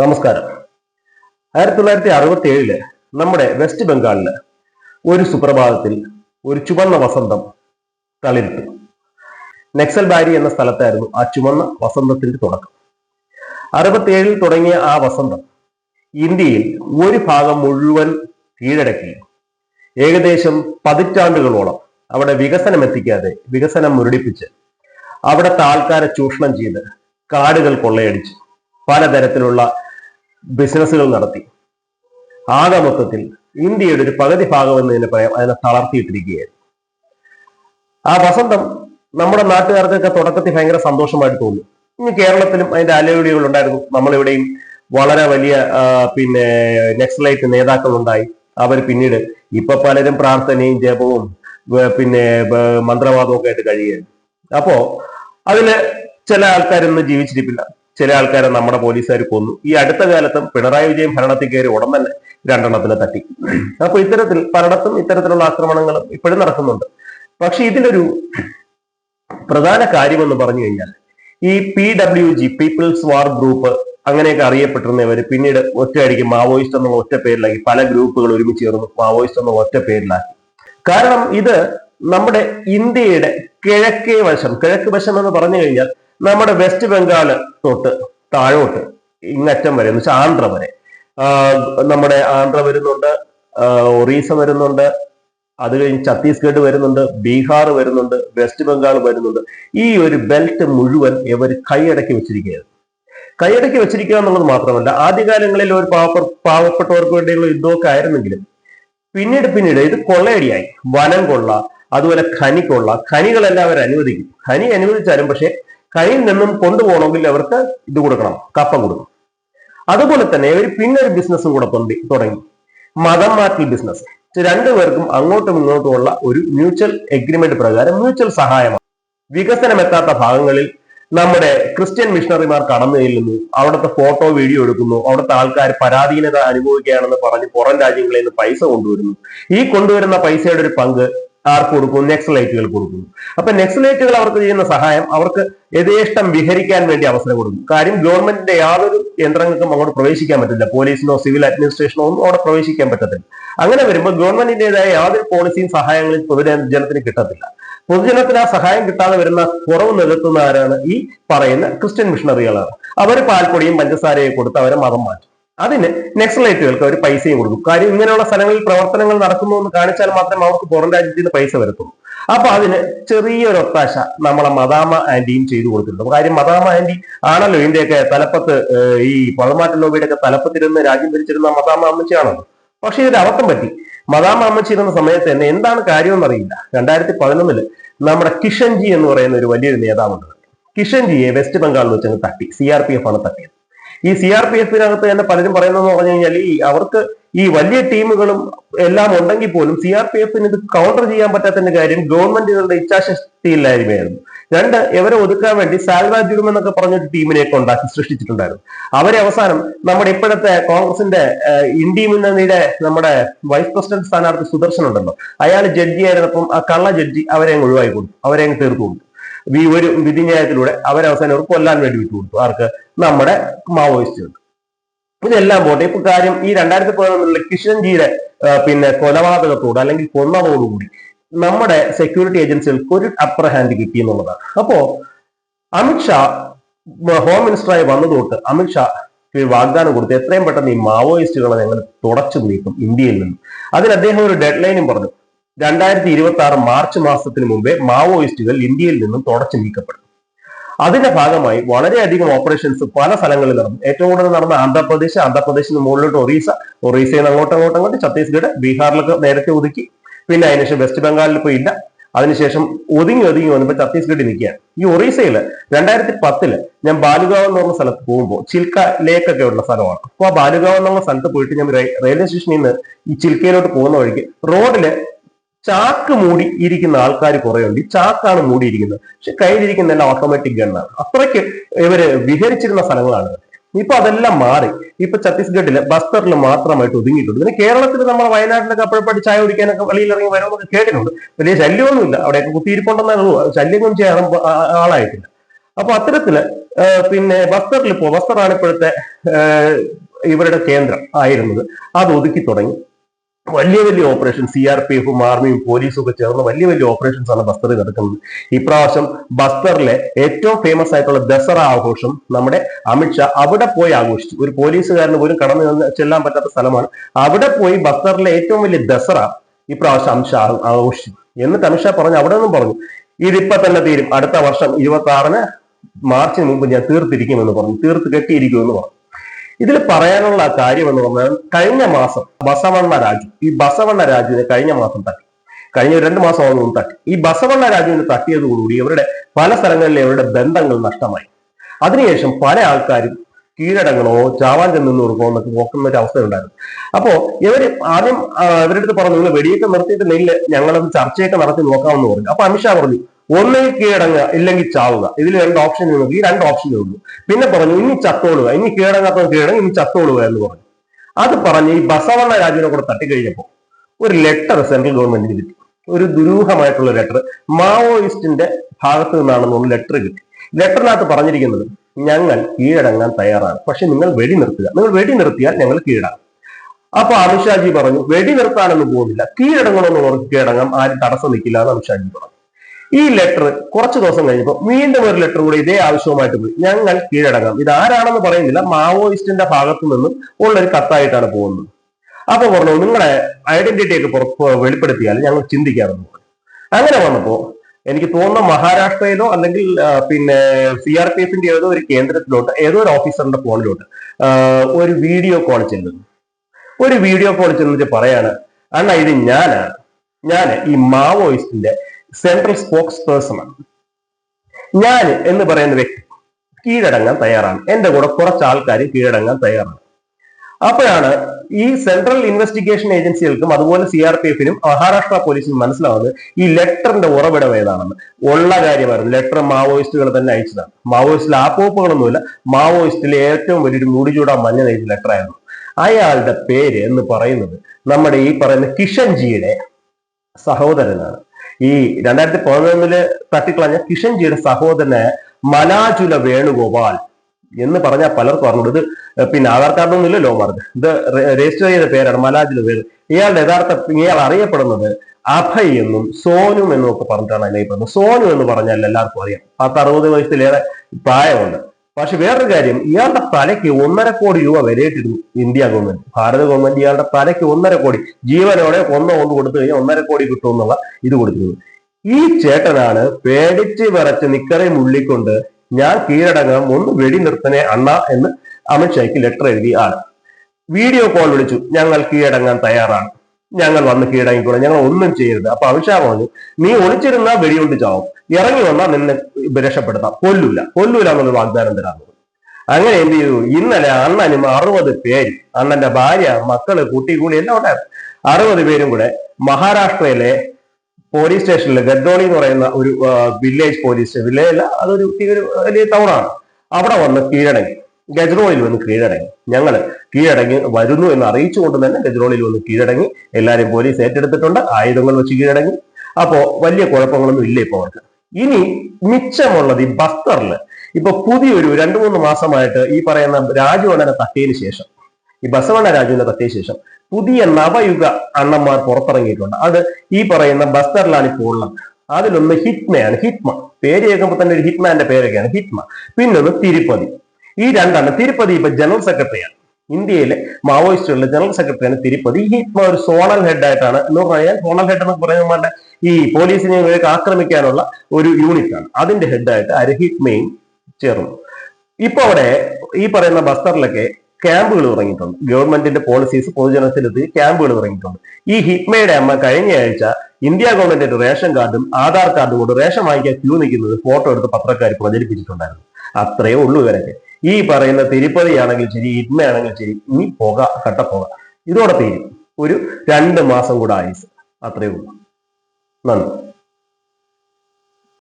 നമസ്കാരം. ആയിരത്തി തൊള്ളായിരത്തി അറുപത്തി ഏഴിൽ നമ്മുടെ വെസ്റ്റ് ബംഗാളിൽ ഒരു സുപ്രഭാതത്തിൽ ഒരു ചുവന്ന വസന്തം തളിരിട്ടു. നെക്സൽ ബാരി എന്ന സ്ഥലത്തായിരുന്നു ആ ചുവന്ന വസന്തത്തിന്റെ തുടക്കം. അറുപത്തിയേഴിൽ തുടങ്ങിയ ആ വസന്തം ഇന്ത്യയിൽ ഒരു ഭാഗം മുഴുവൻ കീഴടക്കി. ഏകദേശം പതിറ്റാണ്ടുകളോളം അവിടെ വികസനം എത്തിക്കാതെ വികസനം മുരടിപ്പിച്ച് അവിടുത്തെ ആൾക്കാരെ ചൂഷണം ചെയ്ത് കാടുകൾ കൊള്ളയടിച്ച് പലതരത്തിലുള്ള ബിസിനസ്സുകൾ നടത്തി. ആകെ മൊത്തത്തിൽ ഇന്ത്യയുടെ ഒരു പകുതി ഭാഗം എന്ന് തന്നെ പറയാം അതിനെ തളർത്തിയിട്ടിരിക്കുകയായിരുന്നു. ആ വസന്തം നമ്മുടെ നാട്ടുകാർക്കൊക്കെ തുടക്കത്തിൽ ഭയങ്കര സന്തോഷമായിട്ട് തോന്നി. ഇനി കേരളത്തിലും അതിന്റെ അലയൊലികൾ ഉണ്ടായിരുന്നു. നമ്മളിവിടെയും വളരെ വലിയ പിന്നെ നെക്സലൈറ്റ് നേതാക്കൾ ഉണ്ടായി അവർ പിന്നീട് ഇപ്പൊ പലരും പ്രാർത്ഥനയും ജപവും പിന്നെ മന്ത്രവാദവും ഒക്കെ ആയിട്ട് കഴിയുകയാണ് അപ്പോ അതിൽ ചില ആൾക്കാരൊന്നും ജീവിച്ചിരിപ്പില്ല. ചില ആൾക്കാരെ നമ്മുടെ പോലീസുകാർ കൊന്നു. ഈ അടുത്ത കാലത്തും പിണറായി വിജയൻ ഭരണത്തിൽ കയറി ഉടൻ തന്നെ രണ്ടെണ്ണത്തിന് തട്ടി. അപ്പൊ ഇത്തരത്തിൽ പലയിടത്തും ഇത്തരത്തിലുള്ള ആക്രമണങ്ങളും ഇപ്പോഴും നടക്കുന്നുണ്ട്. പക്ഷെ ഇതിലൊരു പ്രധാന കാര്യം എന്ന് പറഞ്ഞു കഴിഞ്ഞാൽ ഈ P W G people's war group അങ്ങനെയൊക്കെ അറിയപ്പെട്ടിരുന്നവർ പിന്നീട് ഒറ്റയടിക്ക് മാവോയിസ്റ്റ് എന്നുള്ള ഒറ്റ പേരിലാക്കി പല ഗ്രൂപ്പുകൾ ഒരുമിച്ച് ചേർന്നു മാവോയിസ്റ്റ് എന്നുള്ള ഒറ്റ പേരിലാക്കി. കാരണം ഇത് നമ്മുടെ ഇന്ത്യയുടെ കിഴക്കേ വശം കിഴക്ക് വശം എന്ന് പറഞ്ഞു കഴിഞ്ഞാൽ നമ്മുടെ വെസ്റ്റ് ബംഗാൾ തൊട്ട് താഴോട്ട് ഇങ്ങറ്റം വരെ എന്ന് വെച്ചാൽ ആന്ധ്ര വരെ. നമ്മുടെ ആന്ധ്ര വരുന്നുണ്ട് ഒറീസ വരുന്നുണ്ട് അത് കഴിഞ്ഞ് ഛത്തീസ്ഗഡ് വരുന്നുണ്ട് ബീഹാർ വരുന്നുണ്ട് വെസ്റ്റ് ബംഗാൾ വരുന്നുണ്ട്. ഈ ഒരു ബെൽറ്റ് മുഴുവൻ ഇവർ കൈയടക്കി വെച്ചിരിക്കുകയാണ്. കൈയടക്കി വെച്ചിരിക്കുക എന്നുള്ളത് മാത്രമല്ല ആദ്യകാലങ്ങളിൽ ഒരു പാവപ്പെ പാവപ്പെട്ടവർക്ക് വേണ്ടിയുള്ള യുദ്ധമൊക്കെ ആയിരുന്നെങ്കിലും പിന്നീട് പിന്നീട് ഇത് കൊള്ളയടിയായി. വനം കൊള്ള അതുപോലെ ഖനി കൊള്ള ഖനികളെല്ലാം അവർ അനുവദിക്കും ഖനി അനുവദിച്ചാലും പക്ഷെ ഖനിയിൽ നിന്നും കൊണ്ടുപോകണമെങ്കിൽ അവർക്ക് ഇത് കൊടുക്കണം കപ്പം കൊടുക്കണം. അതുപോലെ തന്നെ ഇവർ പിന്നെ ഒരു ബിസിനസ്സും കൂടെ തുടങ്ങി. മതം മാറ്റൽ ബിസിനസ് രണ്ടുപേർക്കും അങ്ങോട്ടും ഇങ്ങോട്ടുമുള്ള ഒരു മ്യൂച്വൽ എഗ്രിമെന്റ് പ്രകാരം മ്യൂച്വൽ സഹായമാണ്. വികസനം എത്താത്ത ഭാഗങ്ങളിൽ നമ്മുടെ ക്രിസ്ത്യൻ മിഷണറിമാർ കടന്നു ചെല്ലുന്നു. അവിടുത്തെ ഫോട്ടോ വീഡിയോ എടുക്കുന്നു. അവിടുത്തെ ആൾക്കാർ പരാധീനത അനുഭവിക്കുകയാണെന്ന് പറഞ്ഞ് പുറം രാജ്യങ്ങളിൽ നിന്ന് പൈസ കൊണ്ടുവരുന്നു. ഈ കൊണ്ടുവരുന്ന പൈസയുടെ ഒരു പങ്ക് ആർക്ക് കൊടുക്കും? നെക്സലൈറ്റുകൾ കൊടുക്കുന്നു അപ്പൊ നെക്സലൈറ്റുകൾ അവർക്ക് ചെയ്യുന്ന സഹായം അവർക്ക് യഥേഷ്ടം വിഹരിക്കാൻ വേണ്ടി അവസരം കൊടുക്കും. കാര്യം ഗവൺമെന്റിന്റെ യാതൊരു യന്ത്രങ്ങൾക്കും അങ്ങോട്ട് പ്രവേശിക്കാൻ പറ്റില്ല. പോലീസിനോ സിവിൽ അഡ്മിനിസ്ട്രേഷനോ ഒന്നും അവിടെ പ്രവേശിക്കാൻ പറ്റത്തില്ല. അങ്ങനെ വരുമ്പോൾ ഗവൺമെന്റിന്റേതായ യാതൊരു പോളിസിയും സഹായങ്ങളും പൊതുജനത്തിന് കിട്ടത്തില്ല. പൊതുജനത്തിന് ആ സഹായം കിട്ടാതെ വരുന്ന കുറവ് നികത്തുന്ന ആരാണ് ഈ പറയുന്ന ക്രിസ്ത്യൻ മിഷണറികളാണ്. അവർ പാൽപ്പൊടിയും പഞ്ചസാരയും കൊടുത്ത് അവരെ മതം മാറ്റും. അതിന് നെക്സലൈറ്റുകൾക്ക് അവർ പൈസയും കൊടുക്കും. കാര്യം ഇങ്ങനെയുള്ള സ്ഥലങ്ങളിൽ പ്രവർത്തനങ്ങൾ നടക്കുന്നു എന്ന് കാണിച്ചാൽ മാത്രം അവർക്ക് പുറം രാജ്യത്ത് നിന്ന് പൈസ വരത്തുള്ളൂ. അപ്പൊ അതിന് ചെറിയൊരു ഒത്താശ നമ്മളെ മദാമ ആന്റിയും ചെയ്തു കൊടുത്തിട്ടുണ്ട്. കാര്യം മദാമ ആന്റി ആണല്ലോ ഇന്ത്യയൊക്കെ തലപ്പത്ത് ഈ പഴമാറ്റ ലോബിയുടെ ഒക്കെ തലപ്പത്തിരുന്ന് രാജ്യം ഭരിച്ചിരുന്ന മദാമ അമ്മച്ചിയാണല്ലോ. പക്ഷെ ഇതൊരു അബദ്ധം പറ്റി. മദാമ അമ്മച്ചി ഇരുന്ന സമയത്ത് തന്നെ എന്താണ് കാര്യമെന്ന് അറിയില്ല. രണ്ടായിരത്തി പതിനൊന്നിൽ നമ്മുടെ കിഷൻജി എന്ന് പറയുന്ന ഒരു വലിയൊരു നേതാവുണ്ട്. കിഷൻജിയെ വെസ്റ്റ് ബംഗാളിൽ വെച്ചങ്ങ് തട്ടി. സി ആർ പി എഫ് ആണ് തട്ടിയത്. ഈ സി ആർ പി എഫിനകത്ത് തന്നെ പലരും പറയുന്നതെന്ന് പറഞ്ഞു കഴിഞ്ഞാൽ ഈ അവർക്ക് ഈ വലിയ ടീമുകളും എല്ലാം ഉണ്ടെങ്കിൽ പോലും സി ആർ പി എഫിന് ഇത് കൗണ്ടർ ചെയ്യാൻ പറ്റാത്തതിന്റെ കാര്യം ഗവൺമെന്റുകളുടെ ഇച്ഛാശക്തി ഇല്ലായ്മയായിരുന്നു രണ്ട് ഇവരെ ഒതുക്കാൻ വേണ്ടി സാൽവാജുരം എന്നൊക്കെ പറഞ്ഞൊരു ടീമിനെയൊക്കെ ഉണ്ടാക്കി സൃഷ്ടിച്ചിട്ടുണ്ടായിരുന്നു. അവരെ അവസാനം നമ്മുടെ ഇപ്പോഴത്തെ കോൺഗ്രസിന്റെ ഇന്ത്യ മുന്നണിയുടെ നമ്മുടെ വൈസ് പ്രസിഡന്റ് സ്ഥാനാർത്ഥി സുദർശൻ ഉണ്ടല്ലോ. അയാൾ ജഡ്ജി ആയിരുന്നപ്പം ആ കള്ള ജഡ്ജി അവരെ അങ്ങ് ഒഴിവാക്കി കൊടുത്തു. അവരെ അങ്ങ് തീർത്തു കൊടുത്തു. ഈ ഒരു വിധിന്യായത്തിലൂടെ അവരവസാനം അവർ കൊല്ലാൻ വേണ്ടി വിട്ടു കൊടുത്തു ആർക്ക്? നമ്മുടെ മാവോയിസ്റ്റുകൾ ഇതെല്ലാം പോട്ടെ. ഇപ്പൊ കാര്യം ഈ രണ്ടായിരത്തി പതിനൊന്നിലെ കിഷൻജിയുടെ പിന്നെ കൊലപാതകത്തോട് അല്ലെങ്കിൽ കൊന്നതോടുകൂടി നമ്മുടെ സെക്യൂരിറ്റി ഏജൻസികൾക്ക് ഒരു അപ്പർ ഹാൻഡ് കിട്ടി എന്നുള്ളതാണ്. അപ്പോ അമിത്ഷാ ഹോം മിനിസ്റ്ററായി വന്നത് തൊട്ട് അമിത്ഷാ വാഗ്ദാനം കൊടുത്ത് എത്രയും പെട്ടെന്ന് ഈ മാവോയിസ്റ്റുകളെ ഞങ്ങൾ തുടച്ചു നീക്കും ഇന്ത്യയിൽ നിന്ന്. അതിന് അദ്ദേഹം ഒരു ഡെഡ് ലൈനും പറഞ്ഞു. രണ്ടായിരത്തി ഇരുപത്തി ആറ് മാർച്ച് മാസത്തിന് മുമ്പേ മാവോയിസ്റ്റുകൾ ഇന്ത്യയിൽ നിന്നും തുടച്ചു നീക്കപ്പെടും. അതിന്റെ ഭാഗമായി വളരെയധികം ഓപ്പറേഷൻസ് പല സ്ഥലങ്ങളിൽ നടന്നു. ഏറ്റവും കൂടുതൽ നടന്ന ആന്ധ്രാപ്രദേശ് ആന്ധ്രാപ്രദേശിന് മുകളിലോട്ട് ഒറീസ ഒറീസയിൽ നിന്ന് അങ്ങോട്ട് അങ്ങോട്ടും അങ്ങോട്ട് ഛത്തീസ്ഗഡ് ബീഹാറിലൊക്കെ നേരത്തെ ഒതുക്കി. പിന്നെ അതിനുശേഷം വെസ്റ്റ് ബംഗാളിൽ ഇപ്പോൾ ഇല്ല. അതിനുശേഷം ഒതുങ്ങി ഒതുങ്ങി വന്നപ്പോൾ ഛത്തീസ്ഗഡിൽ നിൽക്കുകയാണ്. ഈ ഒറീസയിൽ രണ്ടായിരത്തി പത്തിൽ ഞാൻ ബാലുഗാവ് എന്ന് പറഞ്ഞ സ്ഥലത്ത് പോകുമ്പോൾ ചിൽക്ക ലേക്ക് ഒക്കെ ഉള്ള സ്ഥലമാണ്. അപ്പോൾ ആ ബാലുഗാവ് എന്നുള്ള സ്ഥലത്ത് പോയിട്ട് ഞാൻ റെയിൽവേ സ്റ്റേഷനിൽ നിന്ന് ഈ ചിൽക്കയിലോട്ട് പോകുന്ന വഴിക്ക് റോഡിൽ ചാക്ക് മൂടി ഇരിക്കുന്ന ആൾക്കാർ കുറെ ഉണ്ട്. ഈ ചാക്കാണ് മൂടിയിരിക്കുന്നത്. പക്ഷെ കയ്യിലിരിക്കുന്ന എല്ലാം ഓട്ടോമാറ്റിക് ഗണ്ണാണ് അത്രയ്ക്ക് ഇവർ വിഹരിച്ചിരുന്ന സ്ഥലങ്ങളാണ്. ഇപ്പൊ അതെല്ലാം മാറി. ഇപ്പൊ ഛത്തീസ്ഗഡിൽ ബസ്തറിൽ മാത്രമായിട്ട് ഒതുങ്ങിയിട്ടുണ്ട്. പിന്നെ കേരളത്തിൽ നമ്മൾ വയനാട്ടിലൊക്കെ അപ്പോഴപ്പോഴും ചായ കുടിക്കാനൊക്കെ വെളിയിൽ ഇറങ്ങി വരുമെന്നൊക്കെ കേട്ടിട്ടുണ്ട്. വലിയ ശല്യമൊന്നുമില്ല. അവിടെയൊക്കെ കുത്തിയിരിപ്പുണ്ടെന്നേ ഉള്ളൂ. ശല്യമൊന്നും ചെയ്യാൻ ആളായിട്ടില്ല. അപ്പൊ അത്തരത്തിൽ പിന്നെ ബസ്തറിൽ പോ ബസ്തറാണ് ഇപ്പോഴത്തെ ഇവരുടെ കേന്ദ്രം ആയിരുന്നത്. അത് ഒതുക്കി തുടങ്ങി. വലിയ വലിയ ഓപ്പറേഷൻ സി ആർ പി എഫും ആർമിയും പോലീസും ഒക്കെ ചേർന്ന് വലിയ വലിയ ഓപ്പറേഷൻസ് ആണ് ബസ്തറിൽ നടക്കുന്നത്. ഇപ്രാവശ്യം ബസ്തറിലെ ഏറ്റവും ഫേമസ് ആയിട്ടുള്ള ദസറ ആഘോഷം നമ്മുടെ അമിത്ഷാ അവിടെ പോയി ആഘോഷിച്ചു. ഒരു പോലീസുകാരന് പോലും കടന്നു ചെല്ലാൻ പറ്റാത്ത സ്ഥലമാണ്. അവിടെ പോയി ബസ്തറിലെ ഏറ്റവും വലിയ ദസറ ഇപ്രാവശ്യം അമിത്ഷാ ആഘോഷിച്ചു. എന്നിട്ട് അമിത്ഷാ പറഞ്ഞു അവിടെ നിന്നും പറഞ്ഞു ഇതിപ്പോ തന്നെ തീരും. അടുത്ത വർഷം ഇരുപത്തി ആറിന് മാർച്ചിന് മുമ്പ് ഞാൻ തീർത്തിരിക്കുമെന്ന് പറഞ്ഞു. തീർത്ത് കെട്ടിയിരിക്കുമെന്ന് പറഞ്ഞു. ഇതിൽ പറയാനുള്ള കാര്യം എന്ന് പറഞ്ഞാൽ കഴിഞ്ഞ മാസം ബസവണ്ണ രാജു ഈ ബസവണ്ണ രാജുവിനെ കഴിഞ്ഞ മാസം തട്ടി. കഴിഞ്ഞ രണ്ടു മാസം തട്ടി. ഈ ബസവണ്ണ രാജുവിനെ തട്ടിയതോടുകൂടി ഇവരുടെ പല സ്ഥലങ്ങളിലെ ഇവരുടെ ബന്ധങ്ങൾ നഷ്ടമായി. അതിനുശേഷം പല ആൾക്കാരും കീഴടങ്ങണോ ചാവാൻ ചെന്ന് കൊടുക്കണോ എന്നൊക്കെ നോക്കുന്ന ഒരു അവസ്ഥ ഉണ്ടായിരുന്നു. അപ്പോ ഇവർ ആദ്യം ഇവരുടെ അടുത്ത് പറഞ്ഞു നിങ്ങൾ വെടിയൊക്കെ നിർത്തിയിട്ട് നെല്ല്. ഞങ്ങളത് ചർച്ചയൊക്കെ നടത്തി നോക്കാമെന്ന് പറഞ്ഞു. അപ്പൊ അമിത്ഷാ പറഞ്ഞു ഒന്നുകിൽ കീഴടങ്ങുക ഇല്ലെങ്കിൽ ചാവുക. ഇതിൽ രണ്ട് ഓപ്ഷൻ ഈ രണ്ട് ഓപ്ഷനേ ഉള്ളൂ. പിന്നെ പറഞ്ഞു ഇനി ചത്തോളുക. ഇനി കീഴടങ്ങാത്ത കീഴടങ്ങി ഇനി ചത്തോളുക എന്ന് പറഞ്ഞു. അത് പറഞ്ഞ് ഈ ബസവണ്ണ രാജുവിനെ കൂടെ തട്ടിക്കഴിഞ്ഞപ്പോൾ ഒരു ലെറ്റർ സെൻട്രൽ ഗവൺമെന്റിന് കിട്ടി. ഒരു ദുരൂഹമായിട്ടുള്ള ലെറ്റർ മാവോയിസ്റ്റിന്റെ ഭാഗത്ത് നിന്നാണെന്നുള്ള ലെറ്റർ കിട്ടി. ലെറ്ററിനകത്ത് പറഞ്ഞിരിക്കുന്നത് ഞങ്ങൾ കീഴടങ്ങാൻ തയ്യാറാണ്. പക്ഷെ നിങ്ങൾ വെടി നിർത്തുക. നിങ്ങൾ വെടി നിർത്തിയാൽ ഞങ്ങൾ കീഴടങ്ങും. അപ്പൊ അമിത്ഷാജി പറഞ്ഞു വെടി നിർത്താനൊന്നും പോകുന്നില്ല. കീഴടങ്ങണമെന്നുള്ളവർക്ക് കീഴടങ്ങാം ആരും തടസ്സം നിൽക്കില്ല എന്ന് അമിത്ഷാജി പറഞ്ഞു ഈ ലെറ്റർ കുറച്ച് ദിവസം കഴിഞ്ഞപ്പോൾ വീണ്ടും ഒരു ലെറ്റർ കൂടി ഇതേ ആവശ്യവുമായിട്ട് പോയി. ഞങ്ങൾ കീഴടങ്ങാം. ഇത് ആരാണെന്ന് പറയുന്നില്ല. മാവോയിസ്റ്റിന്റെ ഭാഗത്തു നിന്നും ഉള്ള ഒരു കത്തായിട്ടാണ് പോകുന്നത്. അപ്പൊ പറഞ്ഞു നിങ്ങളെ ഐഡന്റിറ്റി ഒക്കെ പുറത്ത് വെളിപ്പെടുത്തിയാൽ ഞങ്ങൾ ചിന്തിക്കാറുണ്ട്. അങ്ങനെ വന്നപ്പോ എനിക്ക് തോന്നുന്ന മഹാരാഷ്ട്രയിലോ അല്ലെങ്കിൽ പിന്നെ സി ആർ പി എഫിന്റെ ഏതോ ഒരു കേന്ദ്രത്തിലോട്ട് ഏതോ ഒരു ഓഫീസറിന്റെ ഫോണിലോട്ട് ഒരു വീഡിയോ കോൾ ചെല്ലുന്നു. ഒരു വീഡിയോ കോൾ ചെന്നിട്ട് പറയാണ് അണ്ണ ഇത് ഞാനാണ്. ഞാൻ ഈ മാവോയിസ്റ്റിന്റെ സെൻട്രൽ സ്പോക്സ് പേഴ്സൺ ആണ്. ഞാൻ എന്ന് പറയുന്ന വ്യക്തി കീഴടങ്ങാൻ തയ്യാറാണ്. എന്റെ കൂടെ കുറച്ച് ആൾക്കാർ കീഴടങ്ങാൻ തയ്യാറാണ്. അപ്പോഴാണ് ഈ സെൻട്രൽ ഇൻവെസ്റ്റിഗേഷൻ ഏജൻസികൾക്കും അതുപോലെ സി ആർ പി എഫിനും മഹാരാഷ്ട്ര പോലീസിനും മനസ്സിലാവുന്നത് ഈ ലെറ്ററിന്റെ ഉറവിടം ഏതാണെന്ന്. ഉള്ള കാര്യമായിരുന്നു ലെറ്റർ മാവോയിസ്റ്റുകൾ തന്നെ അയച്ചതാണ്. മാവോയിസ്റ്റിൽ ആപ്പോപ്പുകളൊന്നുമില്ല മാവോയിസ്റ്റിലെ ഏറ്റവും വലിയൊരു മുടിചൂടാ മഞ്ഞ നെയ്ത് ലെറ്റർ ആയിരുന്നു അയാളുടെ പേര് എന്ന് പറയുന്നത് നമ്മുടെ ഈ പറയുന്ന കിഷൻജിയുടെ സഹോദരനാണ്. ഈ രണ്ടായിരത്തി പതിനൊന്നിൽ തട്ടിക്കളഞ്ഞ കിഷൻജിയുടെ സഹോദരനായ മലാജുല വേണുഗോപാൽ എന്ന് പറഞ്ഞാൽ പലർക്കും അറിഞ്ഞു ഇത് പിന്നെ ആധാർ കാർഡൊന്നും ഇല്ലല്ലോ മാർക്ക് ഇത് രജിസ്റ്റർ ചെയ്ത പേരാണ് മലാജുല വേണു. ഇയാളുടെ യഥാർത്ഥ ഇയാൾ അറിയപ്പെടുന്നത് അഭയ് എന്നും സോനു എന്നും ഒക്കെ പറഞ്ഞിട്ടാണ് അറിയപ്പെടുന്നത് സോനു എന്ന് പറഞ്ഞാൽ എല്ലാവർക്കും അറിയാം. പത്ത് അറുപത് വയസ്സിലേറെ പ്രായമുണ്ട്. പക്ഷെ വേറൊരു കാര്യം ഇയാളുടെ തലയ്ക്ക് ഒന്നര കോടി രൂപ വിലയിട്ടിരുന്നു ഇന്ത്യ ഗവൺമെന്റ് ഭാരത ഗവൺമെന്റ് ഇയാളുടെ തലയ്ക്ക് ഒന്നര കോടി ജീവനോടെ കൊന്ന ഒന്ന് കൊടുത്തു കഴിഞ്ഞാൽ ഒന്നര കോടി കിട്ടും എന്നുള്ള ഇത് കൊടുത്തിരുന്നു. ഈ ചേട്ടനാണ് പേടിച്ച് വിറച്ച് നിക്കറയും ഉള്ളിക്കൊണ്ട് ഞാൻ കീഴടങ്ങാം ഒന്ന് വെടി നിർത്തനെ അണ്ണ എന്ന് അമിത്ഷായ്ക്ക് ലെറ്റർ എഴുതിയ ആൾ വീഡിയോ കോൾ വിളിച്ചു ഞങ്ങൾ കീഴടങ്ങാൻ തയ്യാറാണ്. ഞങ്ങൾ വന്ന് കീഴടങ്ങിക്കൂടെ ഞങ്ങൾ ഒന്നും ചെയ്യരുത്. അപ്പൊ അമിത്ഷാ പറഞ്ഞു നീ ഒളിച്ചിരുന്നാ വെടിയോണ്ട് ചാവും. ഇറങ്ങി വന്നാൽ നിന്നെ രക്ഷപ്പെടുത്താം. കൊല്ലൂല. കൊല്ലൂല എന്നൊരു വാഗ്ദാനം തരാൻ അങ്ങനെ എന്ത് ചെയ്തു? ഇന്നലെ അണ്ണനും അറുപത് പേര് അണ്ണന്റെ ഭാര്യ മക്കൾ കുട്ടി കൂടി എല്ലാം ഉണ്ടായിരുന്നു. അറുപത് പേരും കൂടെ മഹാരാഷ്ട്രയിലെ പോലീസ് സ്റ്റേഷനിൽ ഗദ്ദോളി എന്ന് പറയുന്ന ഒരു വില്ലേജ് പോലീസ് വില്ലേജ് അല്ല അതൊരു വലിയ ടൗണാണ് അവിടെ വന്ന് കീഴടങ്ങി. ഗജറോളിൽ വന്ന് കീഴടങ്ങി. ഞങ്ങൾ കീഴടങ്ങി വരുന്നു എന്ന് അറിയിച്ചുകൊണ്ട് തന്നെ ഗജറോളിൽ വന്ന് കീഴടങ്ങി. എല്ലാവരും പോലീസ് ഏറ്റെടുത്തിട്ടുണ്ട്. ആയുധങ്ങൾ വെച്ച് കീഴടങ്ങി. അപ്പോ വലിയ കുഴപ്പങ്ങളൊന്നും ഇല്ല ഇപ്പൊ അവർക്ക്. ഇനി മിച്ചമുള്ളത് ഈ ബസ്തറിൽ ഇപ്പൊ പുതിയൊരു രണ്ടു മൂന്ന് മാസമായിട്ട് ഈ പറയുന്ന രാജുവണ്ണനെ തട്ടിയതിനു ശേഷം ഈ ബസവണ്ണ രാജുവിനെ തട്ടിയ ശേഷം പുതിയ നവയുഗ അണ്ണന്മാർ പുറത്തിറങ്ങിയിട്ടുണ്ട്. അത് ഈ പറയുന്ന ബസ്തറിലാണ് ഇപ്പോൾ ഉള്ളത്. അതിലൊന്ന് ഹിറ്റ്മയാണ്. ഹിറ്റ്മ. പേര് കേൾക്കുമ്പോൾ തന്നെ ഒരു ഹിറ്റ്മാന്റെ പേരൊക്കെയാണ്. ഹിറ്റ്മ. പിന്നൊന്ന് തിരുപ്പതി. ഈ രണ്ടാണ് തിരുപ്പതി ഇപ്പൊ ജനറൽ സെക്രട്ടറിയാണ് ഇന്ത്യയിലെ മാവോയിസ്റ്റുകളുടെ ജനറൽ സെക്രട്ടറിയാണ് തിരുപ്പതി. ഈ ഒരു സോണൽ ഹെഡ് ആയിട്ടാണ് എന്ന് പറഞ്ഞാൽ സോണൽ ഹെഡ് എന്ന് പറയുന്നത് ഈ പോലീസിനെ ആക്രമിക്കാനുള്ള ഒരു യൂണിറ്റാണ് അതിന്റെ ഹെഡായിട്ട് അരഹിത് മെയിൻ ചേർന്നു. ഇപ്പൊ അവിടെ ഈ പറയുന്ന ബസ്തറിലൊക്കെ ക്യാമ്പുകൾ തുടങ്ങിയിട്ടുണ്ട്. ഗവൺമെന്റിന്റെ പോളിസീസ് പൊതുജനത്തിലെത്തി ക്യാമ്പുകൾ തുടങ്ങിയിട്ടുണ്ട്. ഈ ഹിറ്റ്മയുടെ അമ്മ കഴിഞ്ഞ ആഴ്ച ഇന്ത്യ ഗവൺമെന്റിന്റെ റേഷൻ കാർഡും ആധാർ കാർഡും കൊണ്ട് റേഷൻ വാങ്ങിക്കാൻ ക്യൂ നിൽക്കുന്നത് ഫോട്ടോ എടുത്ത് പത്രക്കാർ പ്രചരിപ്പിച്ചിട്ടുണ്ടായിരുന്നു. അത്രയേ ഉള്ളൂ ഇവരൊക്കെ. ഈ പറയുന്ന തിരുപ്പതിയാണെങ്കിൽ ശരി ഹിറ്റ്മയാണെങ്കിൽ ശരി ഇനി പുക കട്ടപ്പുക. ഇതോടെ തീരും. ഒരു രണ്ട് മാസം കൂടെ ആയുസ്. അത്രയേ ഉള്ളൂ. നന്ദി.